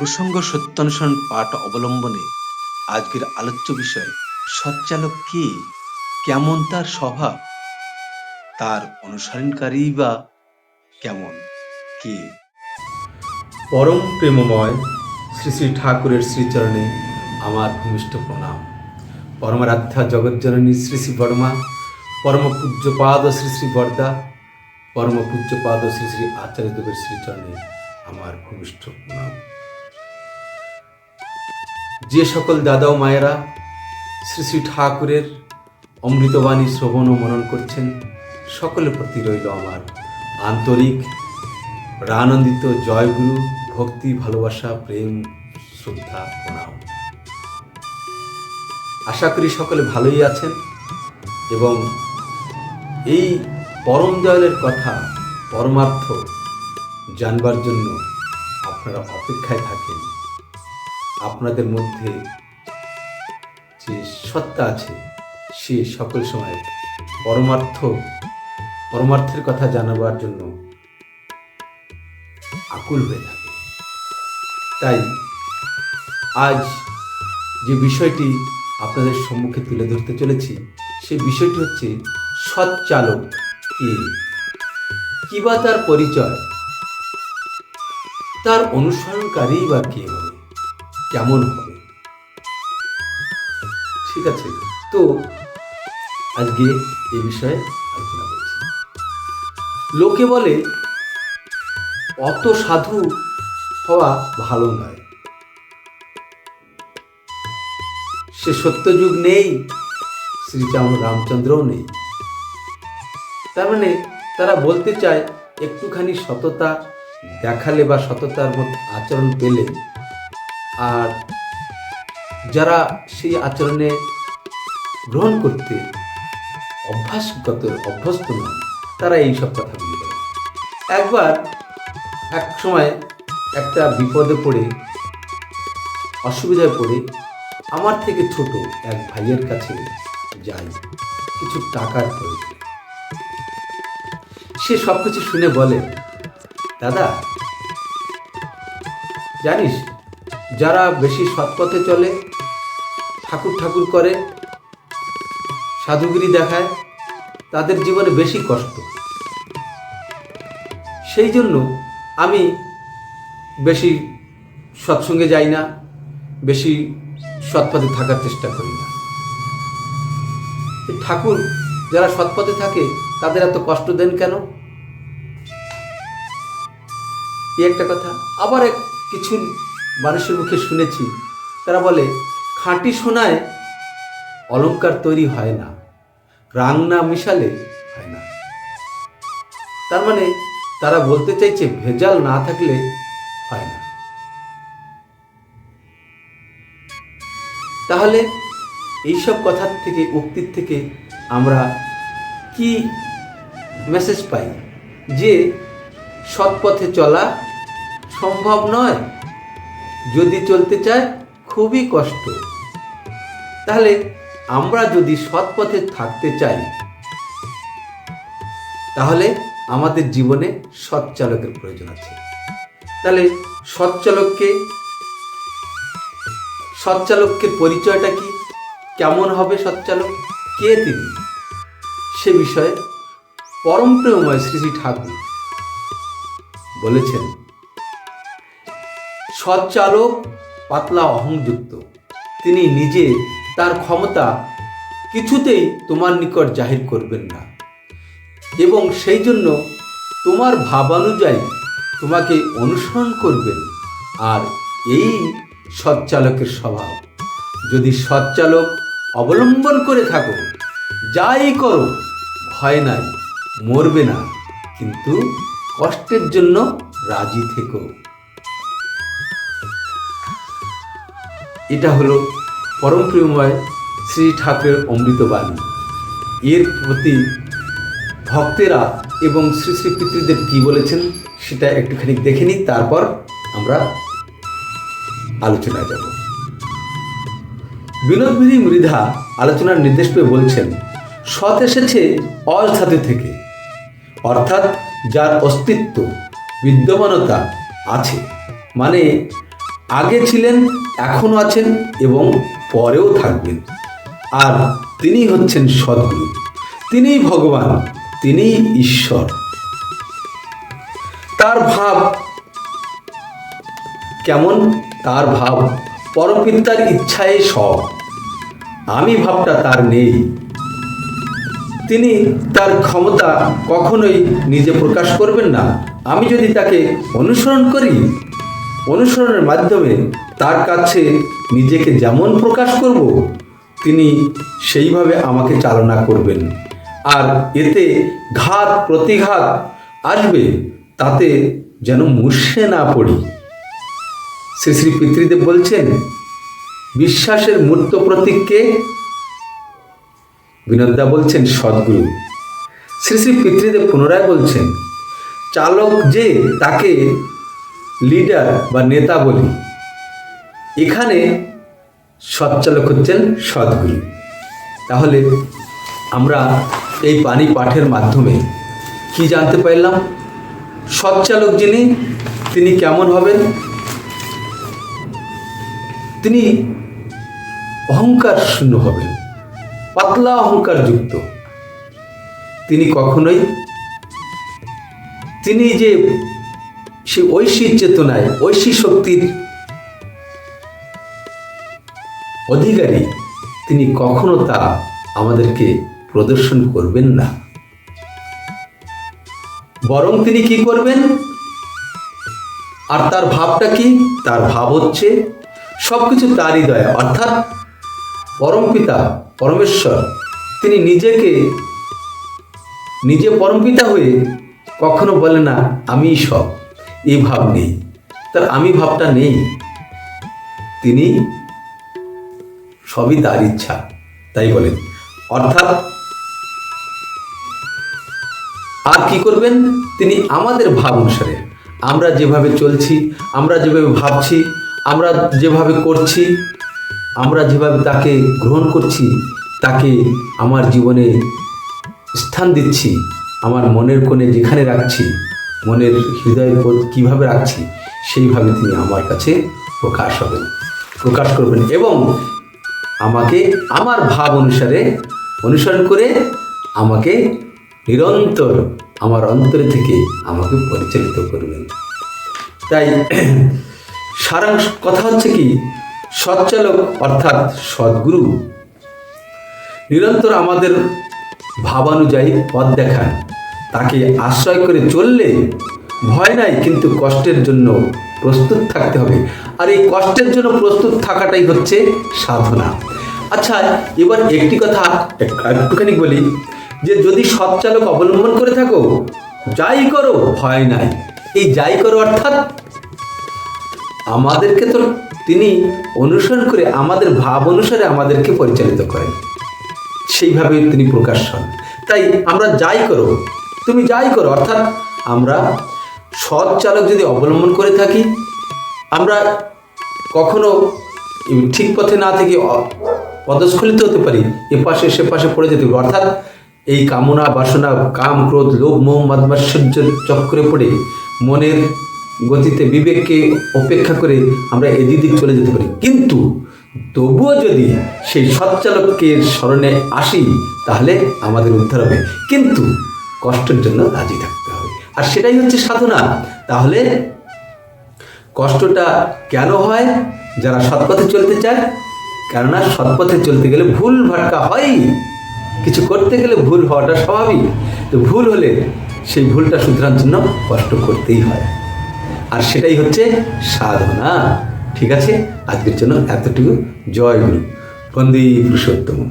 প্রসঙ্গ সত্যানুসরণ পাঠ অবলম্বনে আজকের আলোচ্য বিষয় সচ্চালক কে? কেমন তার স্বভাব? তার অনুসরণকারী বা কেমন? কে? পরম প্রেমময় শ্রী শ্রী ঠাকুরের শ্রীচরণে আমার ভূমিষ্ঠ প্রণাম। পরমারাধ্যা জগজ্জননী শ্রী শ্রী বর্মা পরম পূজ্যপাদ শ্রী শ্রী বরদা পরম পূজ্যপাদ শ্রী শ্রী আচার্যদেবের শ্রীচরণে আমার ভূমিষ্ঠ প্রণাম। যে সকল দাদা ও মায়েরা শ্রী শ্রী ঠাকুরের অমৃতবাণী শ্রবণ ও মনন করছেন, সকলের প্রতি রইল আমার আন্তরিক প্রানন্দিত জয়গুরু, ভক্তি, ভালোবাসা, প্রেম, শ্রদ্ধা, প্রণাম। আশা করি সকলে ভালোই আছেন এবং এই পরম দয়ালের কথা, পরমার্থ জানবার জন্য আপনারা অপেক্ষায় থাকেন। আপনাদের মধ্যে যে সত্তা আছে, সে সকল সময় পরমার্থ, পরমার্থের কথা জানাবার জন্য আকুল হয়ে থাকে। তাই আজ যে বিষয়টি আপনাদের সম্মুখে তুলে ধরতে চলেছি, সে বিষয়টি হচ্ছে সৎ চালক কে? কি বা তার পরিচয়? তার অনুসরণকারী বা কে হবে? কেমন হবে? ঠিক আছে, তো আজকে এই বিষয়ে আলোচনা করছি। লোকে বলে, অত সাধু হওয়া ভালো নয়। সে সত্যযুগ নেই, শ্রীরাম রামচন্দ্রও নেই। তার মানে তারা বলতে চায়, একটুখানি সততা দেখালে বা সততার মধ্যে আচরণ পেলে আর যারা সেই আচরণে গ্রহণ করতে অভ্যাসগত অভ্যস্ত নন তারা এইসব কথাগুলি বলে একবার এক সময় একটা বিপদে পড়ে, অসুবিধায় পড়ে, আমার থেকে ছোট এক ভাইয়ের কাছে যাই, কিছু টাকার প্রয়োজন। সে সব কিছু শুনে বলে, দাদা, জানিস যারা বেশি সৎপথে চলে, ঠাকুর ঠাকুর করে, সাধুগিরি দেখায়, তাদের জীবনে বেশি কষ্ট। সেই জন্য আমি বেশি সৎসঙ্গে যাই না, বেশি সৎপথে থাকার চেষ্টা করি না। ঠাকুর যারা সৎপথে থাকে, তাদের এত কষ্ট দেন কেন? একটা কথা। আবার এক কিছু মানুষের মুখে শুনেছি। তারা বলে, খাঁটি সোনায় অলংকার তৈরি হয় না রাং না মিশালে হয় না। তার মানে তারা বলতে চাইছে, ভেজাল না থাকলে হয় না। তাহলে, এইসব কথার থেকে, উক্তির থেকে আমরা কি মেসেজ পাই? যে সৎ পথে চলা সম্ভব নয়? যদি চলতে চায়, খুবই কষ্ট। তাহলে আমরা যদি সৎ পথে থাকতে চাই, তাহলে আমাদের জীবনে সৎ চালকের প্রয়োজন আছে। তাহলে সৎ চালককে সচ্চালকের পরিচয়টা কি? কেমন হবে সচ্চালক কে তিনি? সে বিষয়ে পরম প্রেমময় শ্রী শ্রী ঠাকুর বলেছেন। সচ্চালক পাতলা অহংযুক্ত। তিনি নিজে তার ক্ষমতা কিছুতেই তোমার নিকট জাহির করবেন না। এবং সেই জন্য তোমার ভাবানুযায়ী তোমাকে অনুসরণ করবেন। আর এই সচ্চালকের স্বভাব। যদি সচ্চালক অবলম্বন করে থাকো, যাই করো, ভয় নাই, মরবে না, কিন্তু কষ্টের জন্য রাজি থেকো। এটা হলো পরম প্রেমময় শ্রী ঠাকুরের অমৃতবাণী এর প্রতি ভক্তেরা এবং শ্রী শ্রী পিতৃদেব কী বলেছেন সেটা একটুখানি দেখে নিই, তারপর আমরা আলোচনায় যাব। বিনোদবিধি মৃধা আলোচনার নির্দেশ পেয়ে বলছেন, সৎ এসেছে অসাধু থেকে। অর্থাৎ যার অস্তিত্ব, বিদ্যমানতা আছে মানে আগে ছিলেন, এখনও আছেন এবং পরেও থাকবেন। আর তিনি হচ্ছেন সদ্গুরু। তিনিই ভগবান, তিনিই ঈশ্বর। তার ভাব কেমন? তার ভাব পরপিতার ইচ্ছায় সব। আমি ভাবটা তার নেই। তিনি তার ক্ষমতা কখনোই নিজে প্রকাশ করবেন না। আমি যদি তাকে অনুসরণ করি অনুসরণের মাধ্যমে তার কাছে নিজেকে যেমন প্রকাশ করব, তিনি সেইভাবে আমাকে চালনা করবেন। আর এতে ঘাত, প্রতিঘাত আসবে, তাতে যেন মুষে না পড়ি। শ্রী শ্রী পিতৃদেব বলছেন, বিশ্বাসের মূর্ত প্রতীককে বিনোদদা বলছেন, সদ্গুরু। শ্রী শ্রী পিতৃদেব পুনরায় বলছেন, চালক যে তাকে লিডার বা নেতা বলি। এখানে সৎচালক হচ্ছেন সদ্গুরু তাহলে আমরা এই পানি পাঠের মাধ্যমে কি জানতে পারলাম? সৎচালক যিনি, তিনি কেমন হবেন? তিনি অহংকার শূন্য হবেন, পাতলা অহংকার যুক্ত। তিনি কখনোই, তিনি যে সে ঐশীর চেতনায়, ঐশী শক্তির অধিকারী, তিনি কখনো তা আমাদেরকে প্রদর্শন করবেন না। বরং তিনি কি করবেন? আর তার ভাবটা কি? তার ভাব হচ্ছে সবকিছু তারই দয়া অর্থাৎ পরমপিতা পরমেশ্বর, তিনি নিজেকে, নিজে পরমপিতা হয়ে কখনো বলে না আমি সব। এই ভাব নেই। তার আমি ভাবটা নেই। তিনি সবই তার ইচ্ছা, তাই বলেন। অর্থাৎ আর কি করবেন? তিনি আমাদের ভাব অনুসারে। আমরা যেভাবে চলছি, আমরা যেভাবে ভাবছি, আমরা যেভাবে করছি, আমরা যেভাবে তাকে গ্রহণ করছি, তাকে আমার জীবনে স্থান দিচ্ছি, আমার মনের কোণে যেখানে রাখছি মনের হৃদয় বোধ কীভাবে রাখছি সেইভাবে তিনি আমার কাছে প্রকাশ হবেন। প্রকাশ করবেন এবং আমাকে আমার ভাব অনুসারে অনুসরণ করে আমাকে নিরন্তর আমার অন্তরে থেকে আমাকে পরিচালিত করবেন। তাই সারাংশ কথা হচ্ছে কি সৎচালক অর্থাৎ সদ্গুরু নিরন্তর আমাদের ভাবানুযায়ী পথ দেখান। তাকে আশ্রয় করে চললে ভয় নাই, কিন্তু কষ্টের জন্য প্রস্তুত থাকতে হবে। আর এই কষ্টের জন্য প্রস্তুত থাকাটাই হচ্ছে সাধনা। আচ্ছা এবার একটি কথা একটুখানি বলি, যে যদি সৎচালক অবলম্বন করে থাকো, যাই করো, ভয় নাই। এই যাই করো অর্থাৎ আমাদেরকে তো তিনি অনুসরণ করে আমাদের ভাব অনুসারে আমাদেরকে পরিচালিত করেন। সেইভাবে তিনি প্রকাশ হন। তাই আমরা যাই করো তুমি যাই করো, অর্থাৎ আমরা সৎ চালক যদি অবলম্বন করে থাকি, আমরা কখনো ঠিক পথে না থেকে পদস্খলিত হতে পারি এ পাশে সে পাশে পড়ে যেতে পারি। অর্থাৎ এই কামনা, বাসনা, কাম, ক্রোধ, লোভ, মোহ মাদমাশ্চর্যের চক্রে পড়ে মনের গতিতে, বিবেককে অপেক্ষা করে আমরা এদিক চলে যেতে পারি। কিন্তু তবুও যদি সেই সৎচালককে স্মরণে আসি, তাহলে আমাদের উদ্ধার হবে। কিন্তু কষ্টের জন্য রাজি থাকতে হবে। আর সেটাই হচ্ছে সাধনা। তাহলে কষ্টটা কেন হয়? যারা সৎপথে চলতে চায়, কেননা সৎপথে চলতে গেলে ভুল ভাটকা হয়ই। কিছু করতে গেলে ভুল হওয়াটা স্বাভাবিক। তো ভুল হলে সেই ভুলটা শুধরানোর জন্য কষ্ট করতেই হয়। আর সেটাই হচ্ছে সাধনা। ঠিক আছে? আজকের জন্য এতটুকু। জয় গুরু। বন্দী পুরুষোত্তম।